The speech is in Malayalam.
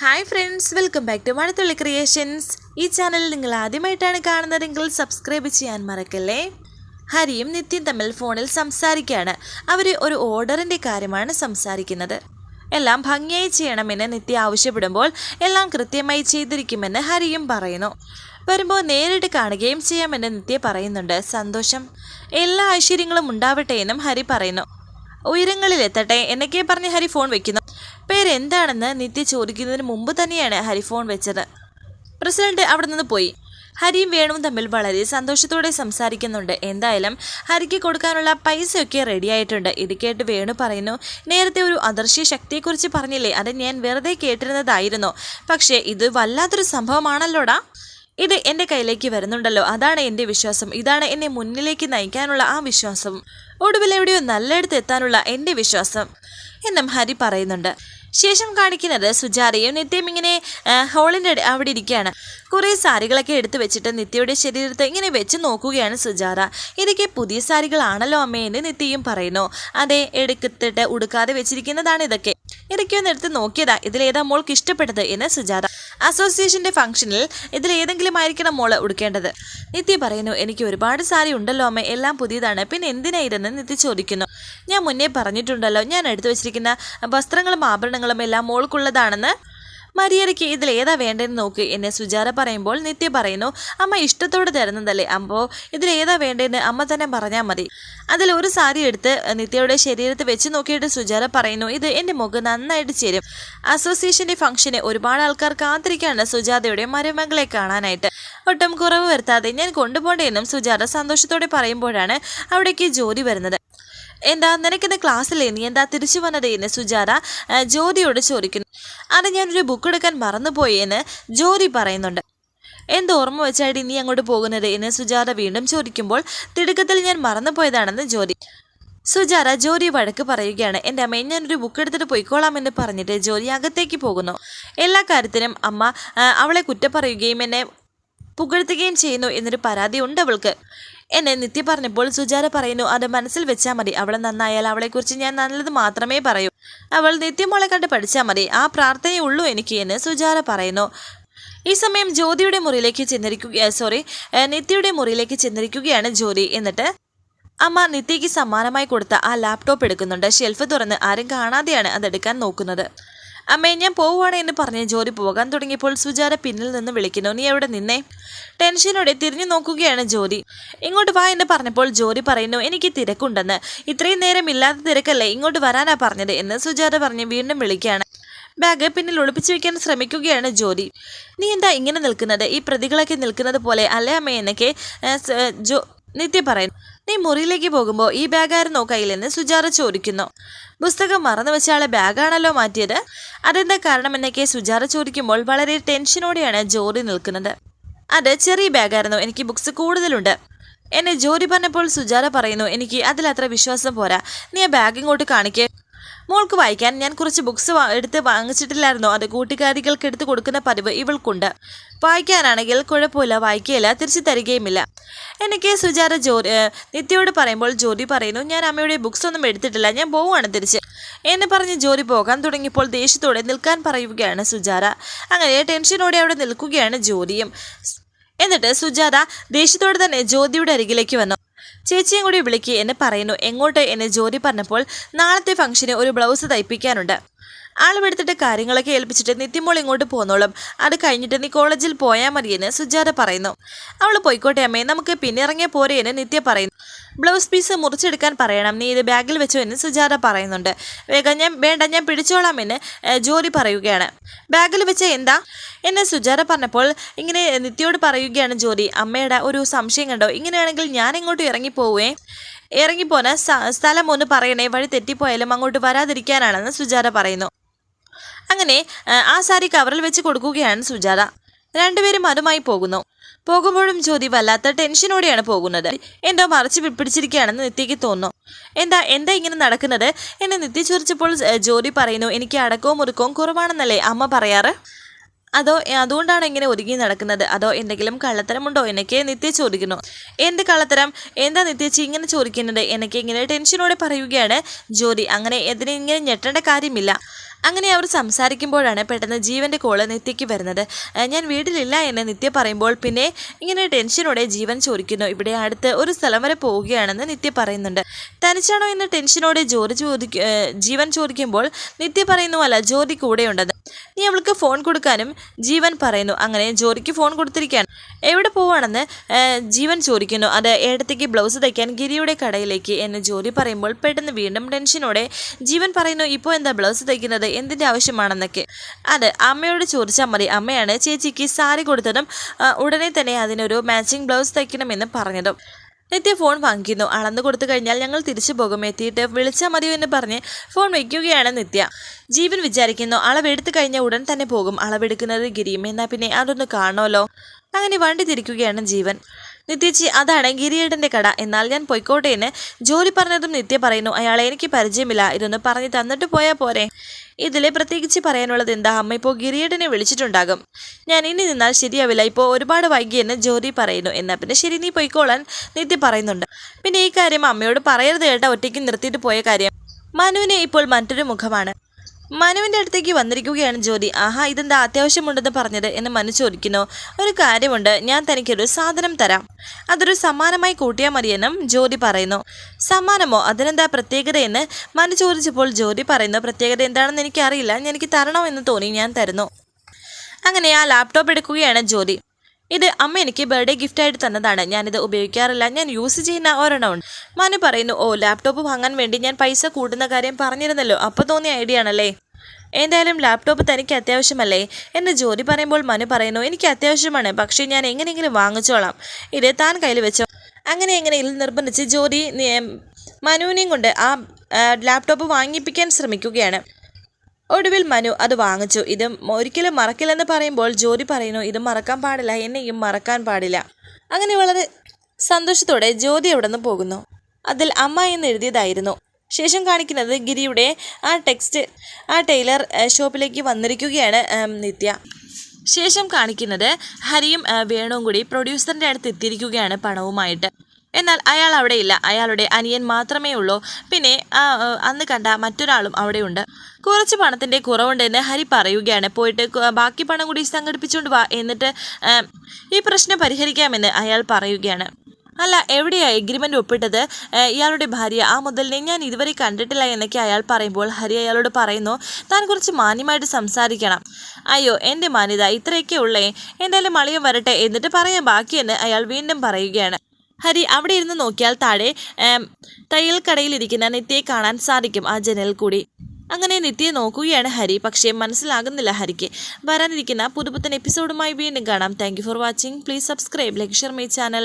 Hi friends welcome back to Mazhathulli creations ഈ ചാനൽ നിങ്ങൾ ആദ്യമായിട്ടാണ് കാണുന്നതെങ്കിൽ സബ്സ്ക്രൈബ് ചെയ്യാൻ മറക്കല്ലേ? ഹരിയും നിത്യം തമ്മിൽ ഫോണിൽ സംസാരിക്കുകയാണ്. അവർ ഒരു ഓർഡറിന്റെ കാര്യമാണ് സംസാരിക്കുന്നത്. എല്ലാം ഭംഗിയായി ചെയ്യണമെന്ന് നിത്യ ആവശ്യപ്പെടുമ്പോൾ എല്ലാം കൃത്യമായി ചെയ്തിരിക്കുമെന്ന് ഹരിയും പറയുന്നു. വരുമ്പോൾ നേരിട്ട് കാണുകയും ചെയ്യാമെന്ന് നിത്യ പറയുന്നുണ്ട്. സന്തോഷം. എല്ലാ ഐശ്വര്യങ്ങളും ഉണ്ടാവട്ടെ എന്നും ഹരി പറയുന്നു. ഉയരങ്ങളിലെത്തട്ടെ എന്നൊക്കെ പറഞ്ഞ് ഹരി ഫോൺ വെക്കുന്നു. പേരെന്താണെന്ന് നിത്യ ചോദിക്കുന്നതിന് മുമ്പ് തന്നെയാണ് ഹരി ഫോൺ വെച്ചത്. പ്രസിഡന്റ് അവിടെ നിന്ന് പോയി. ഹരിയും വേണുവും തമ്മിൽ വളരെ സന്തോഷത്തോടെ സംസാരിക്കുന്നുണ്ട്. എന്തായാലും ഹരിക്ക് കൊടുക്കാനുള്ള പൈസയൊക്കെ റെഡിയായിട്ടുണ്ട് ഇത് കേട്ട് വേണു പറയുന്നു നേരത്തെ ഒരു അദർശ്യ ശക്തിയെക്കുറിച്ച് പറഞ്ഞില്ലേ? അത് ഞാൻ വെറുതെ കേട്ടിരുന്നതായിരുന്നു. പക്ഷേ ഇത് വല്ലാത്തൊരു സംഭവമാണല്ലോടാ? ഇത് എന്റെ കയ്യിലേക്ക് വരുന്നുണ്ടല്ലോ. അതാണ് എന്റെ വിശ്വാസം. ഇതാണ് എന്നെ മുന്നിലേക്ക് നയിക്കാനുള്ള ആ വിശ്വാസം. ഒടുവിൽ എവിടെയോ നല്ലയിടത്ത് എത്താനുള്ള എന്റെ വിശ്വാസം എന്നും ഹരി പറയുന്നുണ്ട്. ശേഷം കാണിക്കുന്നത് സുജാതയും നിത്യയും ഇങ്ങനെ ഹോളിന്റെ അവിടെ ഇരിക്കുകയാണ്. കുറേ സാരികളൊക്കെ എടുത്തു വെച്ചിട്ട് നിത്യയുടെ ശരീരത്തെ ഇങ്ങനെ വെച്ച് നോക്കുകയാണ് സുജാത. ഇതൊക്കെ പുതിയ സാരികളാണല്ലോ അമ്മേ എന്ന് നിത്യയും പറയുന്നു. അതെ എടുത്തിട്ട് ഉടുക്കാതെ വെച്ചിരിക്കുന്നതാണ് ഇതൊക്കെ. ഒന്ന് എടുത്ത് നോക്കിയതാ. ഇതിലേതാ മോൾക്ക് ഇഷ്ടപ്പെട്ടത് എന്ന് സുജാത അസോസിയേഷന്റെ ഫംഗ്ഷനിൽ ഇതിലേതെങ്കിലും ആയിരിക്കണം മോൾ ഉടുക്കേണ്ടത്. നിത്യ പറയുന്നു എനിക്ക് ഒരുപാട് സാരി ഉണ്ടല്ലോ അമ്മ എല്ലാം പുതിയതാണ്. പിന്നെ എന്തിനായിരുന്നു നിത്യ ചോദിക്കുന്നു. ഞാൻ മുന്നേ പറഞ്ഞിട്ടുണ്ടല്ലോ ഞാൻ എടുത്തു വെച്ചിരിക്കുന്ന വസ്ത്രങ്ങളും ആഭരണങ്ങളും എല്ലാം മോൾക്കുള്ളതാണെന്ന് മര്യാദയ്ക്ക് ഇതിൽ ഏതാ വേണ്ടതെന്ന് നോക്ക് എന്നെ സുജാത പറയുമ്പോൾ നിത്യ പറയുന്നു അമ്മ ഇഷ്ടത്തോടെ തരുന്നതല്ലേ? അമ്പോ ഇതിൽ ഏതാ വേണ്ടതെന്ന് അമ്മ തന്നെ പറഞ്ഞാൽ മതി. അതിൽ ഒരു സാരി എടുത്ത് നിത്യയുടെ ശരീരത്ത് വെച്ച് നോക്കിയിട്ട് സുജാത പറയുന്നു ഇത് എന്റെ മുഖം നന്നായിട്ട് ചേരും. അസോസിയേഷന്റെ ഫംഗ്ഷന് ഒരുപാട് ആൾക്കാർ കാത്തിരിക്കുകയാണ് സുജാതയുടെ മരുമകളെ കാണാനായിട്ട്. ഒട്ടും കുറവ് വരുത്താതെ ഞാൻ കൊണ്ടുപോകേണ്ടെന്നും സുജാത സന്തോഷത്തോടെ പറയുമ്പോഴാണ് അവിടേക്ക് ജോലി വരുന്നത്. എന്താ നിനക്കിന്ന് ക്ലാസ്സിലേ നീ എന്താ തിരിച്ചു വന്നത് എന്ന് സുജാത ജ്യോതിയോട് ചോദിക്കുന്നു. അത് ഞാനൊരു ബുക്ക് എടുക്കാൻ മറന്നുപോയി എന്ന് ജ്യോതി പറയുന്നുണ്ട്. എന്ത് ഓർമ്മ വെച്ചായിട്ട് നീ അങ്ങോട്ട് പോകുന്നത് എന്ന് സുജാത വീണ്ടും ചോദിക്കുമ്പോൾ തിടുക്കത്തിൽ ഞാൻ മറന്നുപോയതാണെന്ന് ജ്യോതി. സുജാത ജോലി വഴക്ക് പറയുകയാണ്. എന്റെ അമ്മയെ ഞാനൊരു ബുക്ക് എടുത്തിട്ട് പോയിക്കോളാം എന്ന് പറഞ്ഞിട്ട് ജോലി അകത്തേക്ക് പോകുന്നു. എല്ലാ കാര്യത്തിനും അമ്മ അവളെ കുറ്റം പറയുകയും എന്നെ പുകഴ്ത്തുകയും ചെയ്യുന്നു എന്നൊരു പരാതി ഉണ്ട് അവൾക്ക്. എന്നെ നിത്യ പറഞ്ഞപ്പോൾ സുജാത പറയുന്നു അത് മനസ്സിൽ വെച്ചാൽ മതി. അവൾ നന്നായാൽ അവളെക്കുറിച്ച് ഞാൻ നല്ലത് മാത്രമേ പറയൂ. അവൾ നിത്യമോളെ കണ്ട് പഠിച്ചാൽ മതി. ആ പ്രാർത്ഥനയേ ഉള്ളൂ എനിക്ക് എന്ന് സുജാത പറയുന്നു. ഈ സമയം ജ്യോതിയുടെ മുറിയിലേക്ക് ചെന്നിരിക്കുക സോറി നിത്യയുടെ മുറിയിലേക്ക് ചെന്നിരിക്കുകയാണ് ജ്യോതി. എന്നിട്ട് അമ്മ നിത്യയ്ക്ക് സമ്മാനമായി കൊടുത്ത ആ ലാപ്ടോപ്പ് എടുക്കുന്നുണ്ട്. ഷെൽഫ് തുറന്ന് ആരും കാണാതെയാണ് അതെടുക്കാൻ നോക്കുന്നത്. അമ്മേ ഞാൻ പോവുകയാണ് എന്ന് പറഞ്ഞ് ജോലി പോകാൻ തുടങ്ങിയപ്പോൾ സുജാത പിന്നിൽ നിന്ന് വിളിക്കുന്നു. നീ എവിടെ നിന്നേ? ടെൻഷനോടെ തിരിഞ്ഞു നോക്കുകയാണ് ജോലി. ഇങ്ങോട്ട് വാ എന്ന് പറഞ്ഞപ്പോൾ ജോലി പറയുന്നു. എനിക്ക് തിരക്കുണ്ടെന്ന്. ഇത്രയും നേരം ഇല്ലാത്ത തിരക്കല്ലേ. ഇങ്ങോട്ട് വരാനാ പറഞ്ഞത് എന്ന് സുജാത പറഞ്ഞ് വീണ്ടും വിളിക്കുകയാണ്. ബാഗ് പിന്നിൽ ഒളിപ്പിച്ചു വെക്കാൻ ശ്രമിക്കുകയാണ് ജോലി. നീ എന്താ ഇങ്ങനെ നിൽക്കുന്നത്? ഈ പ്രതികളൊക്കെ നിൽക്കുന്നത് പോലെ അല്ലേ അമ്മ? എന്നൊക്കെ ജോ നിത്യ പറയുന്നു നീ മുറിയിലേക്ക് പോകുമ്പോൾ ഈ ബാഗായിരുന്നു കയ്യിലെന്ന് സുജാത ചോദിക്കുന്നു. പുസ്തകം മറന്നു വെച്ചാളെ ബാഗാണല്ലോ മാറ്റിയത്? അതെന്താ കാരണം എന്നൊക്കെ സുജാത ചോദിക്കുമ്പോൾ വളരെ ടെൻഷനോടെയാണ് ജോലി നിൽക്കുന്നത്. അത് ചെറിയ ബാഗായിരുന്നു. എനിക്ക് ബുക്സ് കൂടുതലുണ്ട്. എന്നെ ജോലി പറഞ്ഞപ്പോൾ സുജാത പറയുന്നു എനിക്ക് അതിലത്ര വിശ്വാസം പോരാ. നീ ആ ബാഗ് ഇങ്ങോട്ട് കാണിക്കേ. മോൾക്ക് വായിക്കാൻ ഞാൻ കുറച്ച് ബുക്സ് എടുത്ത് വാങ്ങിച്ചിട്ടില്ലായിരുന്നോ. അത് കൂട്ടുകാരികൾക്ക് എടുത്ത് കൊടുക്കുന്ന പതിവ് ഇവൾക്കുണ്ട്. വായിക്കാനാണെങ്കിൽ കുഴപ്പമില്ല വായിക്കുകയില്ല തിരിച്ചു തരികയുമില്ല. എനിക്ക് സുജാത ജോലി നിത്യയോട് പറയുമ്പോൾ ജോലി പറയുന്നു. ഞാൻ അമ്മയുടെ ബുക്സ് ഒന്നും എടുത്തിട്ടില്ല. ഞാൻ പോവുകയാണ് തിരിച്ച്. എന്ന് പറഞ്ഞ് ജോലി പോകാൻ തുടങ്ങിയപ്പോൾ ദേഷ്യത്തോടെ നിൽക്കാൻ പറയുകയാണ് സുജാര അങ്ങനെ ടെൻഷനോടെ അവിടെ നിൽക്കുകയാണ് ജോലിയും. എന്നിട്ട് സുജാത ദേഷ്യത്തോടെ തന്നെ ജ്യോതിയുടെ അരികിലേക്ക് വന്നു. ചേച്ചിയും കൂടി വിളിക്ക് എന്ന് പറയുന്നു. എങ്ങോട്ട് എന്ന് ജ്യോതി പറഞ്ഞപ്പോൾ നാളത്തെ ഫംഗ്ഷന് ഒരു ബ്ലൗസ് തയ്പ്പിക്കാനുണ്ട്. ആളുമെടുത്തിട്ട് കാര്യങ്ങളൊക്കെ ഏൽപ്പിച്ചിട്ട് നിത്യമോൾ ഇങ്ങോട്ട് പോന്നോളും. അത് കഴിഞ്ഞിട്ട് നീ കോളേജിൽ പോയാൽ മതിയെന്ന് സുജാത പറയുന്നു. അവൾ പോയിക്കോട്ടെ അമ്മേ നമുക്ക് പിന്നെ ഇറങ്ങിയ പോരെ എന്ന് നിത്യ പറയുന്നു. ബ്ലൗസ് പീസ് മുറിച്ചെടുക്കാൻ പറയണം നീ ഇത് ബാഗിൽ വെച്ചോ എന്ന് സുജാത പറയുന്നുണ്ട്. വേഗം ഞാൻ വേണ്ട ഞാൻ പിടിച്ചോളാം എന്ന് ജോലി പറയുകയാണ്. ബാഗിൽ വെച്ച എന്താ? എന്നെ സുജാത പറഞ്ഞപ്പോൾ ഇങ്ങനെ നിത്യയോട് പറയുകയാണ് ജോലി. അമ്മയുടെ ഒരു സംശയം കണ്ടോ? ഇങ്ങനെയാണെങ്കിൽ ഞാൻ ഇങ്ങോട്ട് ഇറങ്ങിപ്പോവേ ഇറങ്ങിപ്പോന സ്ഥലം ഒന്ന് പറയണേ വഴി തെറ്റിപ്പോയാലും അങ്ങോട്ട് വരാതിരിക്കാനാണെന്ന് സുജാത പറയുന്നു. അങ്ങനെ ആ, സാരി കവറിൽ വെച്ച് കൊടുക്കുകയാണ് സുജാത. രണ്ടുപേരും അതുമായി പോകുന്നു. പോകുമ്പോഴും ജ്യോതി വല്ലാത്ത ടെൻഷനോടെയാണ് പോകുന്നത്. എന്തോ മറച്ചു പിടിച്ചിരിക്കുകയാണെന്ന് നിത്യയ്ക്ക് തോന്നുന്നു. എന്താ എന്താ ഇങ്ങനെ നടക്കുന്നത്? എന്നെ നിത്യ ചോദിച്ചപ്പോൾ ജ്യോതി പറയുന്നു എനിക്ക് അടക്കവും മുറുക്കവും കുറവാണെന്നല്ലേ അമ്മ പറയാറ്? അതോ അതുകൊണ്ടാണ് ഇങ്ങനെ ഒരുങ്ങി നടക്കുന്നത്? അതോ എന്തെങ്കിലും കള്ളത്തരമുണ്ടോ? എന്നൊക്കെ നിത്യ ചോദിക്കുന്നു. എന്ത് കള്ളത്തരം? എന്താ നിത്യച്ചി ഇങ്ങനെ ചോദിക്കുന്നത്? എന്നൊക്കെ ഇങ്ങനെ ടെൻഷനോടെ പറയുകയാണ് ജ്യോതി. അങ്ങനെ ഇതിനെ ഇങ്ങനെ ഞെട്ടേണ്ട കാര്യമില്ല. അങ്ങനെ അവർ സംസാരിക്കുമ്പോഴാണ് പെട്ടെന്ന് ജീവന്റെ കോൾ നിത്യയ്ക്ക് വരുന്നത്. ഞാൻ വീട്ടിലില്ല എന്ന് നിത്യ പറയുമ്പോൾ പിന്നെ ഇങ്ങനെ ടെൻഷനോടെ ജീവൻ ചോദിക്കുന്നു. ഇവിടെ അടുത്ത് ഒരു സ്ഥലം വരെ പോവുകയാണെന്ന് നിത്യ പറയുന്നുണ്ട്. തനിച്ചാണോ എന്ന് ടെൻഷനോടെ ജോലി ചോദിക്ക ജീവൻ ചോദിക്കുമ്പോൾ നിത്യ പറയുന്നു അല്ല ജ്യോതി കൂടെയുണ്ടെന്ന്. നീ അവൾക്ക് ഫോൺ കൊടുക്കാനും ജീവൻ പറയുന്നു. അങ്ങനെ ജോലിക്ക് ഫോൺ കൊടുത്തിരിക്കുകയാണ്. എവിടെ പോവാണെന്ന് ജീവൻ ചോദിക്കുന്നു. അത് ഏടത്തേക്ക് ബ്ലൗസ് തയ്ക്കാൻ ഗിരിയുടെ കടയിലേക്ക് എന്ന് ജോലി പറയുമ്പോൾ പെട്ടെന്ന് വീണ്ടും ടെൻഷനോടെ ജീവൻ പറയുന്നു ഇപ്പോൾ എന്താ ബ്ലൗസ് തയ്ക്കുന്നത്? എന്തിന്റെ ആവശ്യമാണെന്നൊക്കെ. അത് അമ്മയോട് ചോദിച്ചാൽ മതി. അമ്മയാണ് ചേച്ചിക്ക് സാരി കൊടുത്തതും ഉടനെ തന്നെ അതിനൊരു മാച്ചിങ് ബ്ലൗസ് തയ്ക്കണമെന്ന് പറഞ്ഞതും. നിത്യ ഫോൺ വാങ്ങിക്കുന്നു. അളന്നു കൊടുത്തു കഴിഞ്ഞാൽ ഞങ്ങൾ തിരിച്ചു പോകും. എത്തിയിട്ട് വിളിച്ചാൽ മതിയോ എന്ന് പറഞ്ഞ് ഫോൺ വയ്ക്കുകയാണ് നിത്യ. ജീവൻ വിചാരിക്കുന്നു അളവെടുത്തു കഴിഞ്ഞാൽ ഉടൻ തന്നെ പോകും. അളവെടുക്കുന്നത് ഗിരിയും. എന്നാൽ പിന്നെ അതൊന്ന് കാണുമല്ലോ. അങ്ങനെ വണ്ടി തിരിക്കുകയാണ് ജീവൻ. നിത്യച്ചി അതാണ് ഗിരിയേടന്റെ കട. എന്നാൽ ഞാൻ പൊയ്ക്കോട്ടേന് ജോലി പറഞ്ഞതും നിത്യ പറയുന്നു. അയാളെ എനിക്ക് പരിചയമില്ല. ഇതൊന്ന് പറഞ്ഞു തന്നിട്ട് പോയാൽ പോരെ. ഇതിലെ പ്രത്യേകിച്ച് പറയാനുള്ളത് എന്താ? അമ്മ ഇപ്പോൾ ഗിരിയേടനെ വിളിച്ചിട്ടുണ്ടാകും. ഞാൻ ഇനി നിന്നാൽ ശരിയാവില്ല. ഇപ്പോൾ ഒരുപാട് വൈകിയെന്ന് ജോലി പറയുന്നു. എന്നാൽ പിന്നെ ശരി നീ പൊയ്ക്കോളാൻ നിത്യ പറയുന്നുണ്ട്. പിന്നെ ഈ കാര്യം അമ്മയോട് പറയരുത് കേട്ട. ഒറ്റയ്ക്ക് നിർത്തിയിട്ട് പോയ കാര്യം. മനുവിനെ ഇപ്പോൾ മറ്റൊരു മുഖമാണ്. മനുവിന്റെ അടുത്തേക്ക് വന്നിരിക്കുകയാണ് ജ്യോതി. ആഹാ ഇതെന്താ അത്യാവശ്യമുണ്ടെന്ന് പറഞ്ഞത്? എന്ന് മനു ചോദിക്കുന്നു. ഒരു കാര്യമുണ്ട്. ഞാൻ തനിക്കൊരു സാധനം തരാം. അതൊരു സമ്മാനമായി കൂട്ടിയാൽ മതിയെന്നും ജ്യോതി പറയുന്നു. സമ്മാനമോ? അതിനെന്താ പ്രത്യേകതയെന്ന് മനു ചോദിച്ചപ്പോൾ ജ്യോതി പറയുന്നു പ്രത്യേകത എന്താണെന്ന് എനിക്കറിയില്ല. എനിക്ക് തരണമെന്ന് തോന്നി ഞാൻ തരുന്നു. അങ്ങനെ ആ ലാപ്ടോപ്പ് എടുക്കുകയാണ് ജ്യോതി. ഇത് അമ്മ എനിക്ക് ബർത്ത്ഡേ ഗിഫ്റ്റായിട്ട് തന്നതാണ്. ഞാനിത് ഉപയോഗിക്കാറില്ല. ഞാൻ യൂസ് ചെയ്യുന്ന ഒരെണ്ണമുണ്ട് മനു പറയുന്നു ഓ ലാപ്ടോപ്പ് വാങ്ങാൻ വേണ്ടി ഞാൻ പൈസ കൂട്ടുന്ന കാര്യം പറഞ്ഞിരുന്നല്ലോ. അപ്പോൾ തോന്നിയ ഐഡിയ ആണല്ലേ? എന്തായാലും ലാപ്ടോപ്പ് തനിക്ക് അത്യാവശ്യമല്ലേ? എന്ന് ജോലി പറയുമ്പോൾ മനു പറയുന്നു എനിക്ക് അത്യാവശ്യമാണ്. പക്ഷേ ഞാൻ എങ്ങനെയെങ്കിലും വാങ്ങിച്ചോളാം. ഇത് താൻ കയ്യിൽ വെച്ചോ. അങ്ങനെ എങ്ങനെയെങ്കിലും നിർബന്ധിച്ച് ജോലി മനുവിനെയും കൊണ്ട് ആ, ലാപ്ടോപ്പ് വാങ്ങിപ്പിക്കാൻ ശ്രമിക്കുകയാണ്. ഒടുവിൽ മനു അത് വാങ്ങിച്ചു. ഇത് ഒരിക്കലും മറക്കില്ലെന്ന് പറയുമ്പോൾ ജോലി പറയുന്നു ഇത് മറക്കാൻ പാടില്ല എന്നെയും മറക്കാൻ പാടില്ല. അങ്ങനെ വളരെ സന്തോഷത്തോടെ ജ്യോതി അവിടെ നിന്ന് പോകുന്നു. അതിൽ അമ്മ എന്ന് എഴുതിയതായിരുന്നു. ശേഷം കാണിക്കുന്നത് ഗിരിയുടെ ആ ടെക്സ്റ്റ് ആ ടൈലർ ഷോപ്പിലേക്ക് വന്നിരിക്കുകയാണ് നിത്യ. ശേഷം കാണിക്കുന്നത് ഹരിയും വേണുവും കൂടി പ്രൊഡ്യൂസറിന്റെ അടുത്ത് എത്തിയിരിക്കുകയാണ് പണവുമായിട്ട്. എന്നാൽ അയാൾ അവിടെയില്ല അയാളുടെ അനിയൻ മാത്രമേ ഉള്ളൂ. പിന്നെ അന്ന് കണ്ട മറ്റൊരാളും അവിടെയുണ്ട്. കുറച്ച് പണത്തിന്റെ കുറവുണ്ടെന്ന് ഹരി പറയുകയാണ്. പോയിട്ട് ബാക്കി പണം കൂടി സംഘടിപ്പിച്ചുകൊണ്ട് വാ എന്നിട്ട് ഈ പ്രശ്നം പരിഹരിക്കാമെന്ന് അയാൾ പറയുകയാണ്. അല്ല എവിടെയാണ് എഗ്രിമെന്റ് ഒപ്പിട്ടത്? ഇയാളുടെ ഭാര്യ ആ മുതലിനെ ഞാൻ ഇതുവരെ കണ്ടിട്ടില്ല എന്നൊക്കെ അയാൾ പറയുമ്പോൾ ഹരി അയാളോട് പറയുന്നു താൻ കുറച്ച് മാന്യമായിട്ട് സംസാരിക്കണം. അയ്യോ എന്റെ മാന്യത ഇത്രയൊക്കെ ഉള്ളേ എന്തായാലും മളിയും വരട്ടെ എന്നിട്ട് പറയാം ബാക്കിയെന്ന് അയാൾ വീണ്ടും പറയുകയാണ്. ഹരി അവിടെ ഇരുന്ന് നോക്കിയാൽ താഴെ തയ്യൽ കടയിലിരിക്കുന്ന നിത്യയെ കാണാൻ സാധിക്കും ആ ജനൽ കൂടി. അങ്ങനെ നിത്യയെ നോക്കുകയാണ് ഹരി. പക്ഷേ മനസ്സിലാകുന്നില്ല ഹരിക്ക്. വരാനിരിക്കുന്ന പുതുപുത്തൻ എപ്പിസോഡുമായി വീണ്ടും കാണാം. Thank for watching please subscribe like share my channel